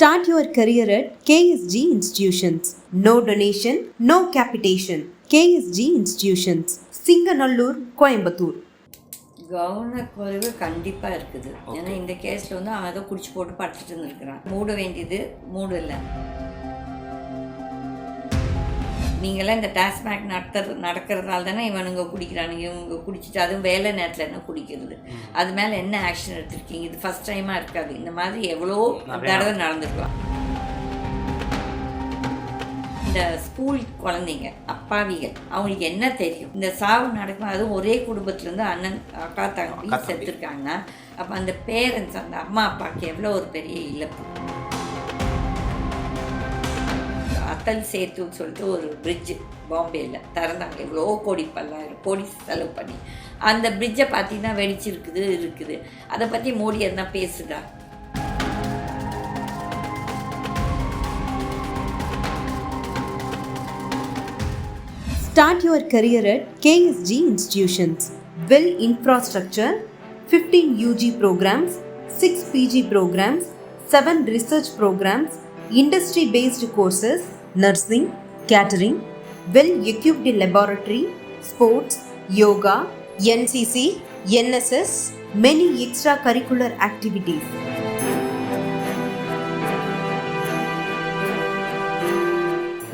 Start your career at KSG Institutions. No donation, no capitation. KSG Institutions. Singanallur Coimbatore கவன குறைவு கண்டிப்பாக இருக்குது ஏன்னா இந்த கேஸில் வந்து ஏதோ குடிச்சு போட்டு படுத்துட்டு இருந்திருக்கிறான் மூட வேண்டியது மூடல நீங்களாம் இந்த டாஸ்மாக் நடத்துறது நடக்கிறதால தானே இவனுங்க குடிக்கிறானுங்க இவங்க குடிச்சிட்டு அதுவும் வேலை நேரத்தில் என்ன குடிக்கிறது? அது மேலே என்ன ஆக்ஷன் எடுத்திருக்கீங்க? இது ஃபஸ்ட் டைமாக இருக்காது. இந்த மாதிரி எவ்வளோ தடவை நடந்திருக்கலாம். இந்த ஸ்கூல் குழந்தைங்க அப்பாவிகள் அவங்களுக்கு என்ன தெரியும்? இந்த சாவு நடக்கும் அதுவும் ஒரே குடும்பத்துலேருந்து அண்ணன் அக்கா தம்பி. செத்துருக்காங்கன்னா அப்போ அந்த பேரண்ட்ஸ் அந்த அம்மா அப்பாவுக்கு எவ்வளோ ஒரு பெரிய இழப்பு? அத்தல் சேத்துன்னு சொல்லிட்டு ஒரு பிரிட்ஜு பாம்பேயில் திறந்தாங்க எவ்வளோ கோடி பல்லாயிரம் கோடி செலவு பண்ணி அந்த பிரிட்ஜை பார்த்தீங்கன்னா வெடிச்சிருக்குது இருக்குது அதை பற்றி மோடி எதனா பேசுதா Start your career at KSG Institutions. Well infrastructure, 15 UG programs, 6 PG programs, 7 research programs, industry based courses, nursing, catering, well equipped laboratory, sports, yoga, NCC, NSS, many extracurricular activities.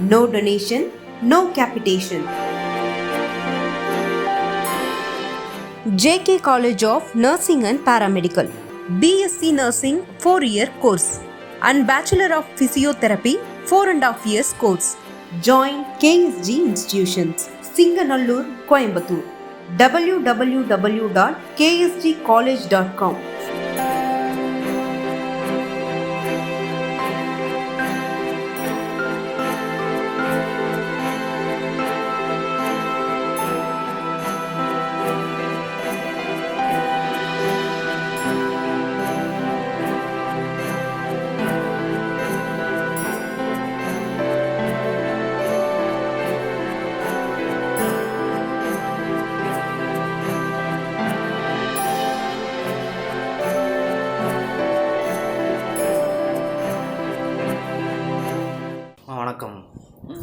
No donation, no capitation. JK College of Nursing and Paramedical. BSc Nursing 4 year course and Bachelor of Physiotherapy 4 and a years course. Join KSG Institutions, Singanallur, Coimbatore. www.ksgcollege.com.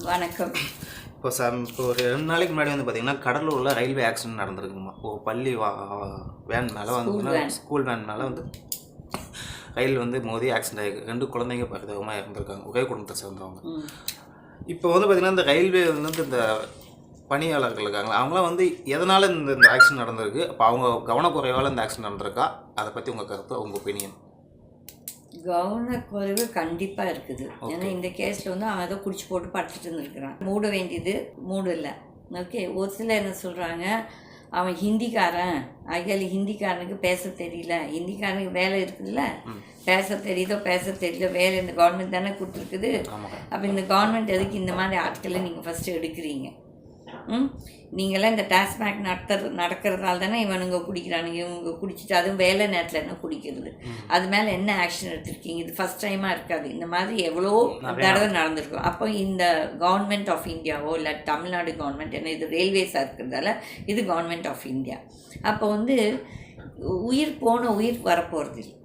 வணக்கம். இப்போ sir இப்போ ஒரு ரெண்டு நாளைக்கு முன்னாடி வந்து பார்த்தீங்கன்னா கடலூரில் ரயில்வே ஆக்சிடென்ட் நடந்திருக்குமா? ஒரு பள்ளி வா வேன் மேலே வந்து ஸ்கூல் வேன் மேலே வந்து ரயில் வந்து மோதி ஆக்சிடென்ட் ஆகிருக்கு ரெண்டு குழந்தைங்க பரிதாபமாக இருந்திருக்காங்க ஒரே குடும்பத்தை சேர்ந்தவங்க. இப்போ வந்து பார்த்திங்கன்னா இந்த ரயில்வே வந்து இந்த பணியாளர்கள் இருக்காங்களா? அவங்களாம் வந்து எதனால் இந்த இந்த ஆக்சிடென்ட் நடந்திருக்கு? அப்போ அவங்க கவனக்குறைவால் இந்த ஆக்சிடென்ட் நடந்திருக்கா? அதை பற்றி உங்கள் கருத்து உங்கள் ஒப்பீனியன் கவனக்குறைவு கண்டிப்பாக இருக்குது. ஏன்னா இந்த கேஸில் வந்து அவன் ஏதோ குடிச்சு போட்டு படுத்துட்டு இருந்திருக்கிறான். மூட வேண்டியது மூடல ஓகே ஒரு சிலர் என்ன சொல்கிறாங்க அவன் ஹிந்திக்காரன். அகல் ஹிந்திக்காரனுக்கு பேச தெரியல. ஹிந்திக்காரனுக்கு வேலை இருக்குதுல்ல? பேச தெரியுதோ பேச தெரியல. வேலை இந்த கவர்மெண்ட் தானே கொடுத்துருக்குது. அப்போ இந்த கவர்மெண்ட் எதுக்கு இந்த மாதிரி ஆட்களை நீங்கள் ஃபஸ்ட்டு எடுக்கிறீங்க? ம்? நீங்களாம் இந்த டாஸ்மாக் நடத்துறது நடக்கிறதால தானே இவனுங்க குடிக்கிறானுங்க இவங்க குடிச்சிட்டு அதுவும் வேலை நேரத்தில் என்ன குடிக்கிறது? அது மேலே என்ன ஆக்ஷன் எடுத்திருக்கீங்க? இது ஃபஸ்ட் டைமாக இருக்காது. இந்த மாதிரி எவ்வளோ தடவை நடந்திருக்கும் அப்போ இந்த கவர்மெண்ட் ஆஃப் இந்தியாவோ இல்லை தமிழ்நாடு கவர்மெண்ட் என்ன இது ரயில்வேஸாக இருக்கிறதால இது கவர்மெண்ட் ஆஃப் இந்தியா அப்போ வந்து உயிர் போன உயிர் வரப்போகிறது இல்லை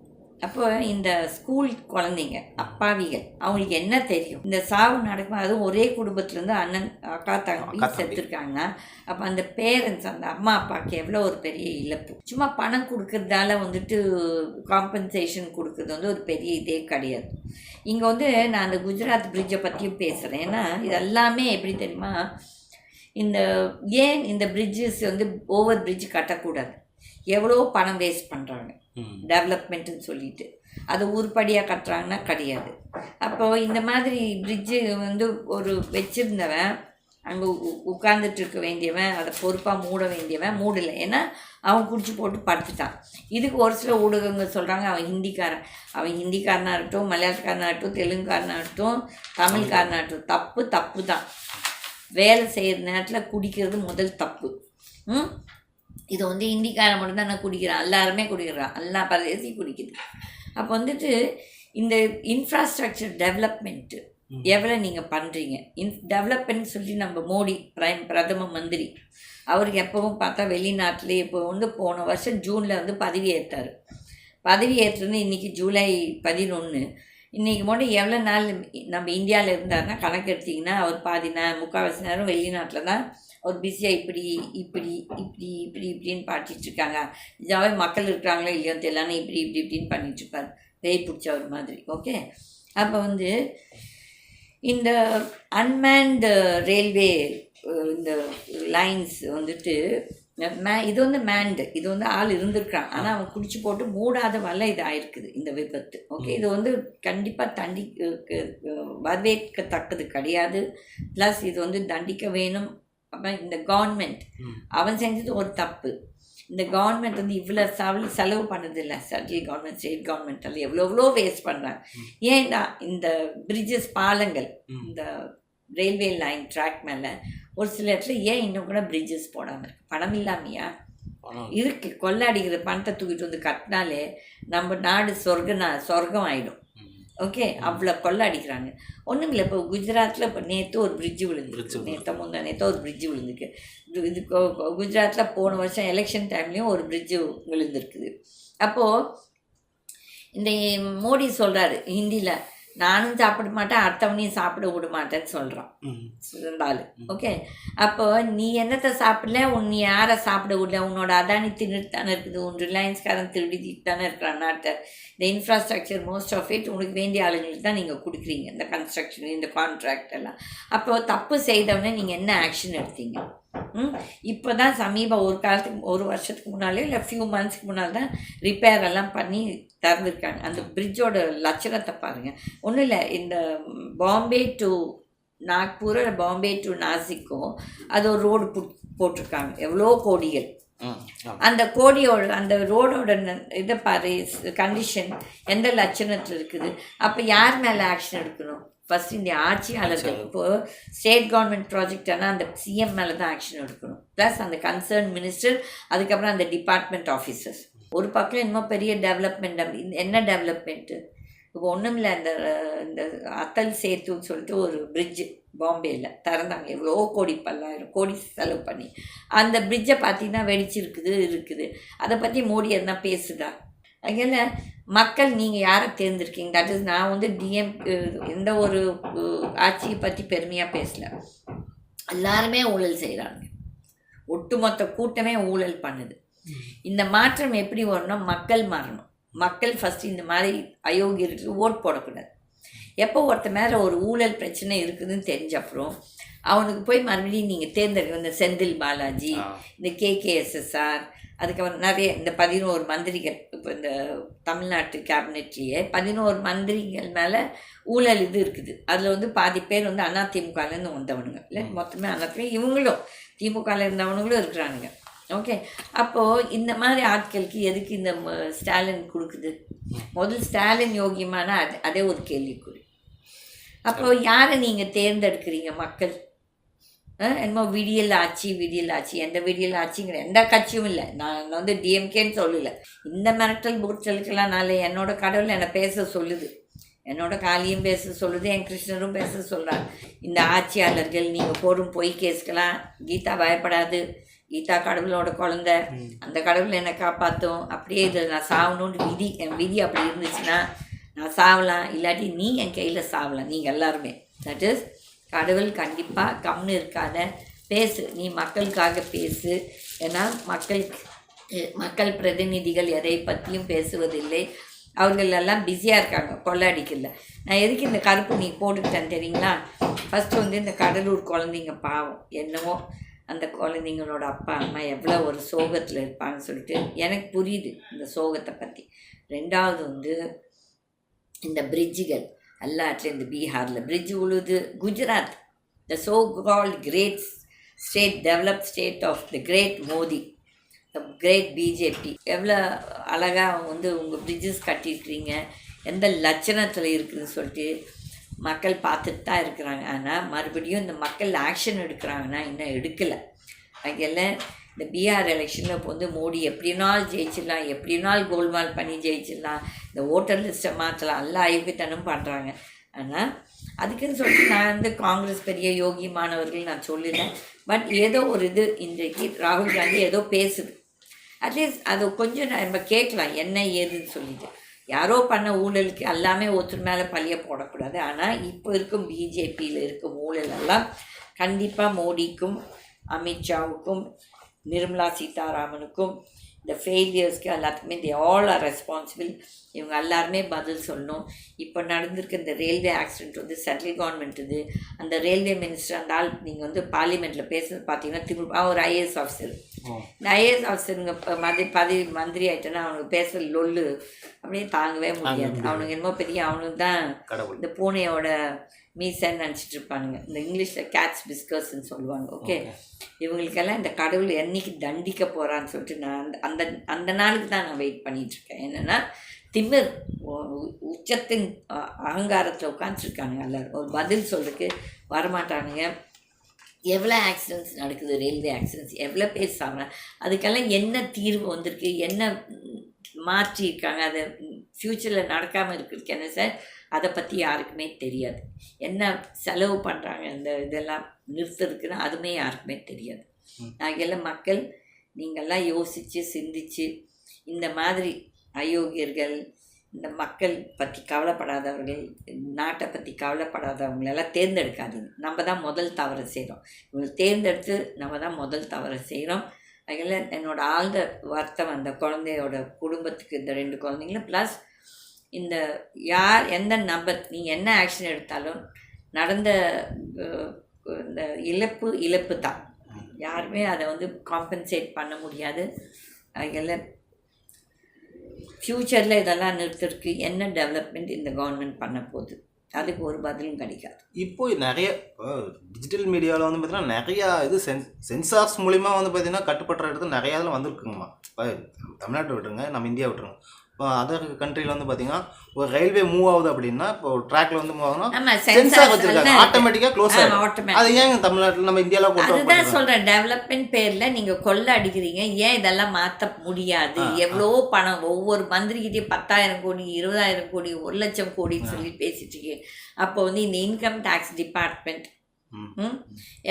அப்போ இந்த ஸ்கூல் குழந்தைங்க அப்பாவிகள் அவங்களுக்கு என்ன தெரியும்? இந்த சாவு நடக்கும் அதுவும் ஒரே குடும்பத்துலேருந்து அண்ணன் அக்கா தம்பி. செத்துருக்காங்கன்னா அப்போ அந்த பேரண்ட்ஸ் அந்த அம்மா அப்பாவுக்கு எவ்வளோ ஒரு பெரிய இழப்பு? சும்மா பணம் கொடுக்கறதால வந்துட்டு காம்பன்சேஷன் கொடுக்கறது வந்து ஒரு பெரிய இதே கிடையாது. இங்கே வந்து நான் அந்த குஜராத் பிரிட்ஜை பற்றியும் பேசுகிறேன் ஏன்னா இது எல்லாமே எப்படி தெரியுமா? இந்த ஏன் இந்த பிரிட்ஜஸ் வந்து ஓவர் பிரிட்ஜ் கட்டக்கூடாது? எவ்வளோ பணம் வேஸ்ட் பண்ணுறாங்க டெவலப்மெண்ட்டுன்னு சொல்லிட்டு. அது உருப்படியாக கட்டுறாங்கன்னா கிடையாது. அப்போ இந்த மாதிரி பிரிட்ஜு வந்து ஒரு வச்சுருந்தவன் அங்கே உட்கார்ந்துட்டு இருக்க வேண்டியவன் அதை பொறுப்பாக மூட வேண்டியவன் மூடலை. ஏன்னா அவன் குடிச்சு போட்டு படுத்துட்டான். இதுக்கு ஒரு சில ஊடகங்கள் சொல்கிறாங்க அவன் ஹிந்திக்காரன். அவன் ஹிந்திக்காரனாக இருக்கட்டும் மலையாளக்காரனாக இருக்கட்டும் தெலுங்குக்காரனாக இருக்கட்டும் தமிழ்காரனாக இருக்கட்டும் தப்பு தப்பு தான் வேலை செய்கிற நேரத்தில் குடிக்கிறது முதல் தப்பு. இது வந்து இந்திக்காரன் மட்டும் தான் குடிக்கிறான் எல்லாருமே குடிக்கிறான் எல்லா பரதேசி குடிக்குது. அப்போ வந்துட்டு இந்த இன்ஃப்ராஸ்ட்ரக்சர் டெவலப்மெண்ட்டு எவ்வளோ நீங்கள் பண்ணுறீங்க இன் டெவலப்மெண்ட் சொல்லி நம்ம மோடி பிரைம் பிரதம மந்திரி அவருக்கு எப்பவும் பார்த்தா வெளிநாட்டிலே இப்போ வந்து போன வருஷம் ஜூனில் வந்து பதவி ஏற்றார் பதவி ஏற்றுன்னு இன்றைக்கி ஜூலை பதினொன்று இன்றைக்கி மட்டும் எவ்வளோ நாள் நம்ம இந்தியாவில் இருந்தாருன்னா கணக்கு எடுத்திங்கன்னா அவர் பாதி நே முக்கால்வாசி நேரம் வெளிநாட்டில் தான் ஒரு பிஸியாக இப்படி இப்படி இப்படி இப்படி இப்படின்னு பாட்டிட்டு இதாகவே இதாவே மக்கள் இருக்கிறாங்களோ இல்லையோ தெரியலன்னு இப்படி இப்படி இப்படின்னு பண்ணிகிட்ருப்பார் இருப்பார். பிடிச்ச ஒரு மாதிரி. ஓகே அப்போ வந்து இந்த அன்மேன்டு ரயில்வே இந்த லைன்ஸ் வந்துட்டு மே இது வந்து மேண்டு இது வந்து ஆள் இருந்திருக்கான் ஆனால் அவன் குடிச்சு போட்டு மூடாத வல்ல இது ஆயிருக்குது இந்த விபத்து. ஓகே இது வந்து கண்டிப்பாக தண்டி வரவேற்கத்தக்கது கிடையாது. ப்ளஸ் இது வந்து தண்டிக்க வேணும். அப்புறம் இந்த கவர்மெண்ட். அவன் செஞ்சது ஒரு தப்பு. இந்த கவர்மெண்ட் வந்து இவ்வளோ செலவு செலவு பண்ணதில்லை. சென்ட்ரல் கவர்மெண்ட் ஸ்டேட் கவர்மெண்ட் எல்லாம் எவ்வளோ எவ்வளோ வேஸ்ட் பண்ணுறாங்க ஏன்டா இந்த பிரிட்ஜஸ் பாலங்கள். இந்த ரயில்வே லைன் ட்ராக் மேலே ஒரு சில இடத்துல ஏன் இன்னும் கூட பிரிட்ஜஸ் போடாமல் இருக்கு? பணம் இல்லாமையா? இருக்கு. கொள்ளாடிக்கிற பணத்தை தூக்கிட்டு வந்து கட்டினாலே நம்ம நாடு சொர்க்கனா சொர்க்கம் ஆயிடும். ம். ஓகே? அவ்வளோ கொள்ளடிக்கிறாங்க ஒன்றும் இல்லை இப்போ குஜராத்தில் இப்போ நேற்று ஒரு பிரிட்ஜு விழுந்துருக்கு. விழுந்து. நேற்று முந்தா நேற்று ஒரு பிரிட்ஜு விழுந்துருக்கு. இது குஜராத்தில் போன வருஷம் எலெக்ஷன் டைம்லேயும் ஒரு பிரிட்ஜு விழுந்திருக்குது. அப்போது இந்த மோடி சொல்கிறாரு ஹிந்தியில் நானும் சாப்பிட மாட்டேன் அடுத்தவனையும் சாப்பிட விட மாட்டேன்னு சொல்கிறான் ம். இருந்தாலு ஓகே? அப்போ நீ என்னத்தை சாப்பிடல? உன் நீ யாரை சாப்பிட விடல? உன்னோட அதானி தின்னுட்டு தானே இருக்குது? உன் ரிலையன்ஸ்காரன் திருடி தானே இருக்கிறான் நாட்டை இந்த இன்ஃப்ராஸ்ட்ரக்சர் மோஸ்ட் ஆஃப் இட் உனக்கு வேண்டிய ஆளுங்களுக்கு தான் நீங்கள் கொடுக்குறீங்க. இந்த கன்ஸ்ட்ரக்ஷன் இந்த கான்ட்ராக்ட் எல்லாம். அப்போ தப்பு செய்தவனே நீங்கள் என்ன ஆக்ஷன் எடுத்தீங்க? இப்போ தான் சமீப ஒரு காலத்துக்கு ஒரு வருஷத்துக்கு முன்னாலே இல்லை ஃபியூ மந்த்ஸ்க்கு முன்னால் தான் ரிப்பேர் எல்லாம் பண்ணி திறந்துருக்காங்க. அந்த பிரிட்ஜோட லட்சணத்தை பாருங்கள் ஒன்றும் இல்லை இந்த பாம்பே டு நாக்பூர் பாம்பே டு நாசிக்கும் அது ஒரு ரோடு போட்டிருக்காங்க. எவ்வளோ கோடிகள். ம். அந்த கோடியோட அந்த ரோடோட இதை பாரு கண்டிஷன் எந்த லட்சணத்தில் இருக்குது? அப்போ யார் மேலே ஆக்ஷன் எடுக்கணும்? ஃபர்ஸ்ட் இந்த ஆட்சியாளர்கள் இப்போது ஸ்டேட் கவர்மெண்ட் ப்ராஜெக்ட் ஆனால் அந்த சிஎம் மேலே தான் ஆக்ஷன் எடுக்கணும். ப்ளஸ் அந்த கன்சர்ன் மினிஸ்டர் அதுக்கப்புறம் அந்த டிபார்ட்மெண்ட் ஆஃபீஸர்ஸ் ஒரு பக்கம் இன்னும் பெரிய டெவலப்மெண்ட் என்ன டெவலப்மெண்ட்டு இப்போ ஒன்றும் இல்லை இந்த இந்த அத்தல் சேத்துன்னு சொல்லிட்டு ஒரு பிரிட்ஜு பாம்பேயில் திறந்தாங்க. எவ்வளோ கோடி பல்லாயிரம் கோடி செலவு பண்ணி. அந்த பிரிட்ஜை பார்த்தீங்கன்னா வெடிச்சிருக்குது இருக்குது. அதை பற்றி மோடி எதனா பேசுதா? அதனால் மக்கள் நீங்கள் யாரை தேர்ந்தெடுக்கீங்க? தட் இஸ் நான் வந்து டிஎம் எந்த ஒரு ஆட்சியை பற்றி பெருமையாக பேசலை. எல்லாருமே ஊழல் செய்கிறாங்க ஒட்டுமொத்த கூட்டமே ஊழல் பண்ணுது. இந்த மாற்றம் எப்படி வரணும் மக்கள் மாறணும். மக்கள் ஃபஸ்ட்டு இந்த மாதிரி அயோக்கியர்களுக்கு ஓட் போடக்கூடாது. எப்போ ஒருத்த மேலே ஒரு ஊழல் பிரச்சனை இருக்குதுன்னு தெரிஞ்ச அப்புறம் அவனுக்கு போய் மறுபடியும் நீங்கள் தேர்ந்தெடுக்க இந்த செந்தில் பாலாஜி. இந்த கேகேஎஸ்எஸ்ஆர் அதுக்கப்புறம் நிறைய இந்த பதினோரு மந்திரிகள் இப்போ இந்த தமிழ்நாட்டு கேபினெட்லேயே பதினோரு மந்திரிகள் மேலே ஊழல் இது இருக்குது. அதில் வந்து பாதி பேர் வந்து அதிமுகலேருந்து வந்தவனுங்க. இல்லை மொத்தமே அதிமுக இவங்களும் திமுகவில் இருந்தவனுங்களும் இருக்கிறானுங்க. ஓகே? அப்போது இந்த மாதிரி ஆட்களுக்கு எதுக்கு இந்த ஸ்டாலின் கொடுக்குது? முதல் ஸ்டாலின் யோகியமான அது அதே ஒரு கேள்விக்குறி. அப்போ யாரை நீங்கள் தேர்ந்தெடுக்கிறீங்க மக்கள்? என்னமோ விடியல் ஆட்சி விடியல் ஆட்சி எந்த விடியல் ஆட்சிங்கிற எந்த கட்சியும் இல்லை. நான் வந்து டிஎம்கேன்னு சொல்லல. இந்த மிரட்டல் பூட்டலுக்கெல்லாம் நான் என்னோட கடவுள் என்னை பேச சொல்லுது. என்னோட காளியும் பேச சொல்லுது என் கிருஷ்ணரும் பேச சொல்கிறார் இந்த ஆட்சியாளர்கள் நீங்கள் போடும் பொய் கேஸ்க்கெல்லாம் கீதா பயப்படாது. கீதா கடவுளோட குழந்தை. அந்த கடவுள் என்னை காப்பாற்றும் அப்படியே இதில் நான் சாகணும்னு விதி என் விதி அப்படி இருந்துச்சுன்னா நான் சாவலாம் இல்லாட்டி நீ என் கையில் சாவலாம். நீங்கள் எல்லாருமே. தட் இஸ் கடவுள் கண்டிப்பாக கம்னு இருக்காத. பேசு நீ மக்களுக்காக பேசு. ஏன்னா மக்கள் மக்கள் பிரதிநிதிகள் எதை பற்றியும் பேசுவதில்லை. அவர்கள் எல்லாம் பிஸியாக இருக்காங்க கொள்ளாடிக்கல. நான் எதுக்கு இந்த கருப்பு நீ போட்டுக்கிட்டேன் தெரியுங்களா? ஃபஸ்ட்டு வந்து இந்த கடலூர் குழந்தைங்க பாவம். என்னவோ அந்த குழந்தைங்களோட அப்பா அம்மா எவ்வளோ ஒரு சோகத்தில் இருப்பாங்கன்னு சொல்லிட்டு எனக்கு புரியுது இந்த சோகத்தை பற்றி ரெண்டாவது வந்து இந்த பிரிட்ஜுகள் எல்லாத்துலேயும் இந்த பீகாரில். பிரிட்ஜ் உழுது Gujarat the so called great state develop state of the great Modi the great BJP எவ்வளோ அழகாக வந்து உங்கள் பிரிட்ஜஸ் கட்டியிருக்கிறீங்க எந்த லட்சணத்தில் இருக்குதுன்னு சொல்லிட்டு மக்கள் பார்த்துட்டு தான் இருக்கிறாங்க. ஆனால் மறுபடியும் இந்த மக்கள் ஆக்ஷன் எடுக்கிறாங்கன்னா இன்னும் எடுக்கலை. அங்கெல்லாம் இந்த பீகார் எலெக்ஷனில் இப்போ வந்து மோடி எப்படினாலும் ஜெயிச்சிடலாம் எப்படினாலும் கோல்மால் பண்ணி ஜெயிச்சிடலாம் இந்த ஓட்டர் லிஸ்ட்டை மாற்றலாம் எல்லா ஐயத்தனம் பண்ணுறாங்க ஆனால் அதுக்குன்னு சொல்லிட்டு நான் வந்து காங்கிரஸ் பெரிய யோகி மாணவர்கள் நான் சொல்லல பட் ஏதோ ஒரு இது இன்றைக்கு ராகுல் காந்தி ஏதோ பேசுது. அட்லீஸ்ட் அது கொஞ்சம் நம்ம கேட்கலாம் என்ன ஏதுன்னு சொல்லிட்டு. யாரோ பண்ண ஊழலுக்கு எல்லாமே ஒருத்தர் மேலே பழிய போடக்கூடாது. ஆனால் இப்போ இருக்கும் பிஜேபியில் இருக்கும் ஊழலெல்லாம் கண்டிப்பாக மோடிக்கும் அமித்ஷாவுக்கும் நிர்மலா சீதாராமனுக்கும் இந்த ஃபெயிலியர்ஸ்க்கு எல்லாத்துக்குமே தி ஆல் ஆர் ரெஸ்பான்சிபிள் இவங்க எல்லாருமே பதில் சொல்லணும். இப்போ நடந்திருக்க இந்த ரயில்வே ஆக்சிடென்ட் வந்து சென்ட்ரல் கவர்மெண்ட் இது. அந்த ரயில்வே மினிஸ்டர் அந்த ஆள் நீங்கள் வந்து பார்லிமெண்ட்டில் பேசுறது பார்த்தீங்கன்னா திமுக ஒரு ஐஏஎஸ் ஆஃபீஸர் இந்த ஐஏஎஸ் ஆஃபீஸருங்க இப்போ மதி பதவி மந்திரி ஆகிட்டோன்னா அவனுக்கு பேசுகிற லொல்லு அப்படியே தாங்கவே முடியாது. அவனுக்கு என்னமோ பெரிய அவனுக்கு தான் இந்த பூனையோட மீசன்னு நினச்சிட்டு இருப்பானுங்க இந்த இங்கிலீஷில் கேட்ஸ் பிஸ்கர்ஸ்ன்னு சொல்லுவாங்க ஓகே இவங்களுக்கெல்லாம் இந்த கடவுள் என்னைக்கு தண்டிக்க போகிறான்னு சொல்லிட்டு நான் அந்த அந்த அந்த நாளுக்கு தான் நான் வெயிட் பண்ணிட்டு இருக்கேன் என்னென்னா திமிர் உச்சத்தின் அகங்காரத்தில் உட்காந்துருக்கானுங்க எல்லாரும். ஒரு பதில் சொல்றதுக்கு வரமாட்டானுங்க. எவ்வளோ ஆக்சிடென்ட்ஸ் நடக்குது ரயில்வே ஆக்சிடென்ட்ஸ் எவ்வளோ பேர் சாப்பிட்றாங்க அதுக்கெல்லாம் என்ன தீர்வு வந்திருக்கு என்ன ம், மாற்றி இருக்காங்க அதை ஃப்யூச்சரில் நடக்காமல் இருக்கிறதுக்கு என்ன சார்? அதை பற்றி யாருக்குமே தெரியாது. என்ன செலவு பண்ணுறாங்க இந்த இதெல்லாம் நிறுத்துறதுக்குன்னு அதுவுமே யாருக்குமே தெரியாது. ஆகையில மக்கள் நீங்கள்லாம் யோசித்து சிந்திச்சு இந்த மாதிரி அயோக்கியர்கள் இந்த மக்கள் பற்றி கவலைப்படாதவர்கள் நாட்டை பற்றி கவலைப்படாதவங்களெல்லாம் தேர்ந்தெடுக்காதீங்க. நம்ம தான் முதல் தவறு செய்கிறோம் இவங்களை தேர்ந்தெடுத்து நம்ம தான் முதல் தவறு செய்கிறோம் அதில் என்னோட ஆழ்ந்த வருத்தம் அந்த குழந்தையோட குடும்பத்துக்கு இந்த ரெண்டு குழந்தைங்களும் ப்ளஸ் இந்த யார் எந்த நபர் நீங்கள் என்ன ஆக்ஷன் எடுத்தாலும் நடந்த இந்த இழப்பு இழப்பு தான் யாருமே அதை வந்து காம்பன்சேட் பண்ண முடியாது. அதில் ஃப்யூச்சரில் இதெல்லாம் நிறுத்துறதுக்கு என்ன டெவலப்மெண்ட் இந்த கவர்மெண்ட் பண்ண போகுது? அதுக்கு ஒரு பதிலும் கிடைக்காது. இப்போ நிறைய டிஜிட்டல் மீடியாவில் வந்து பார்த்தீங்கன்னா நிறையா இது சென் சென்சார்ஸ் மூலிமா வந்து பார்த்தீங்கன்னா கட்டுப்படுற இடத்துல நிறையா இதில் வந்திருக்குங்கம்மா. இப்போ தமிழ்நாட்டை விட்டுருங்க நம்ம இந்தியா விட்டுருங்க. இப்போ அதர் கண்ட்ரியில் வந்து பார்த்தீங்கன்னா ஒரு ரயில்வே மூவ் ஆகுது அப்படின்னா இப்போ ட்ராக்ல வந்து மூவ் ஆகுதுன்னா சென்சார் வச்சிருக்காங்க. ஆட்டோமேட்டிக்காக க்ளோஸ் automatic. அது ஏன் தமிழ்நாட்டில் நம்ம இந்தியாவில் கொண்டு அதுதான்? சொல்றேன். டெவலப்மெண்ட் பேர்ல நீங்க கொள்ள அடிக்கிறீங்க. ஏன் இதெல்லாம் மாத்த முடியாது? எவ்வளோ பணம்? ஒவ்வொரு மந்திரிகிட்டயும் பத்தாயிரம் கோடி இருபதாயிரம் கோடி ஒரு லட்சம் கோடின்னு சொல்லி பேசிட்டு இருக்கீங்க அப்போ வந்து இந்த இன்கம் டேக்ஸ் டிபார்ட்மெண்ட்.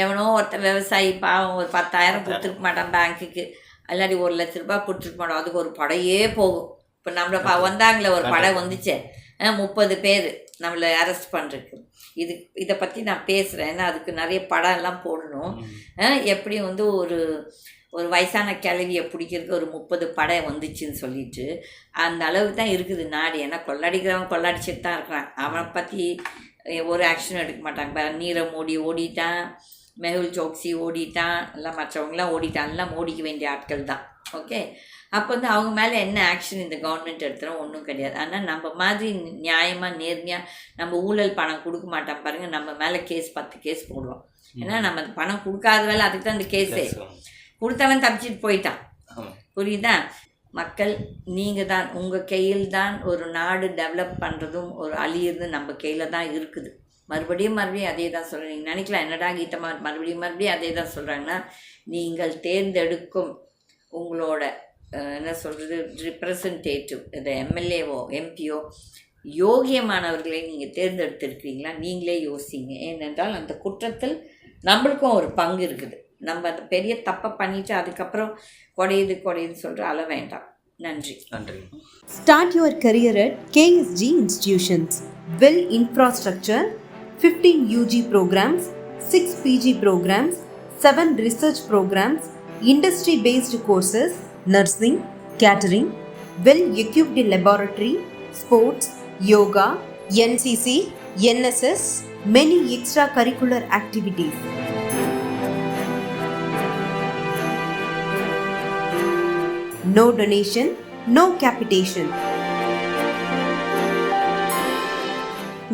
எவனோ ஒருத்தன் விவசாயி பாவம் ஒரு பத்தாயிரம் கொடுத்துருக்க மாட்டான் பேங்க்குக்கு இல்லாட்டி ஒரு லட்ச ரூபாய் கொடுத்துருக்க மாட்டோம் அதுக்கு ஒரு படையே போகும். இப்போ நம்மள பா வந்தாங்களே ஒரு படை வந்துச்சே. முப்பது பேர் நம்மளை அரெஸ்ட் பண்ணுறதுக்கு இது இதை பற்றி நான் பேசுகிறேன் ஏன்னா அதுக்கு நிறைய படம் எல்லாம் போடணும். எப்படி வந்து ஒரு ஒரு வயசான கிழவியை பிடிக்கிறதுக்கு ஒரு முப்பது படை வந்துச்சுன்னு சொல்லிட்டு அந்த அளவுக்கு தான் இருக்குது நாடு. ஏன்னா கொள்ளடிக்கிறவன் கொள்ளடிச்சிட்டு தான் இருக்கிறான். அவனை பற்றி ஒரு ஆக்ஷன் எடுக்க மாட்டாங்க. பாரு, நீரவ் மோடி ஓடிட்டான். மெಹುல் சோக்சி ஓடிட்டான். எல்லாம் மற்றவங்களாம் ஓடிட்டான். எல்லாம் ஓடிக்க வேண்டிய ஆட்கள் தான். ஓகே? அப்போ வந்து அவங்க மேலே என்ன ஆக்ஷன் இந்த கவர்மெண்ட் எடுத்துகிறோம் ஒன்றும் கிடையாது. ஆனால் நம்ம மாதிரி நியாயமாக நேர்மையாக நம்ம ஊழல் பணம் கொடுக்க மாட்டான் பாருங்கள் நம்ம மேலே கேஸ் பத்து கேஸ் போடுவோம் ஏன்னா நம்ம பணம் கொடுக்காத வேலை அதுக்கு தான் இந்த கேஸே கொடுத்தவன் தப்பிச்சிட்டு போயிட்டான். புரியுதா? மக்கள் நீங்கள் தான் உங்கள் கையில் தான் ஒரு நாடு டெவலப் பண்ணுறதும் ஒரு அழியிறதும் நம்ம கையில் தான் இருக்குது. மறுபடியும் மறுபடியும் அதே தான் சொல்கிறேன் நீங்கள் நினைக்கலாம் என்னடா கீதமா மறுபடியும் மறுபடியும் அதே தான் சொல்கிறாங்கன்னா நீங்கள் தேர்ந்தெடுக்கும் உங்களோட என்ன சொல்கிறது ரிப்ரசன்டேட்டிவ் இது எம்எல்ஏவோ எம்பியோ யோகியமானவர்களை நீங்கள் தேர்ந்தெடுத்திருக்கிறீங்களா? நீங்களே யோசிங்க. ஏனென்றால் அந்த குற்றத்தில் நம்மளுக்கும் ஒரு பங்கு இருக்குது. நம்ம அந்த பெரிய தப்பை பண்ணிட்டு அதுக்கப்புறம் குறையுது குறையுதுன்னு சொல்லிட்டு அழ வேண்டாம். நன்றி. நன்றி. Start your career at KSG Institutions. Well infrastructure, 15 UG programs, 6 PG programs, 7 research programs, industry based courses, nursing, catering, well equipped laboratory, sports, yoga, NCC, NSS, many extracurricular activities. No donation, no capitation.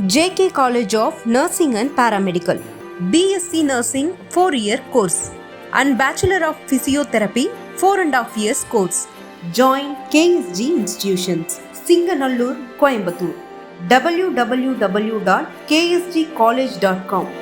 JK College of Nursing and Paramedical. BSc Nursing 4 year course and Bachelor of Physiotherapy four and a half years course. Join KSG Institutions, Singanallur, Coimbatore. www.ksgcollege.com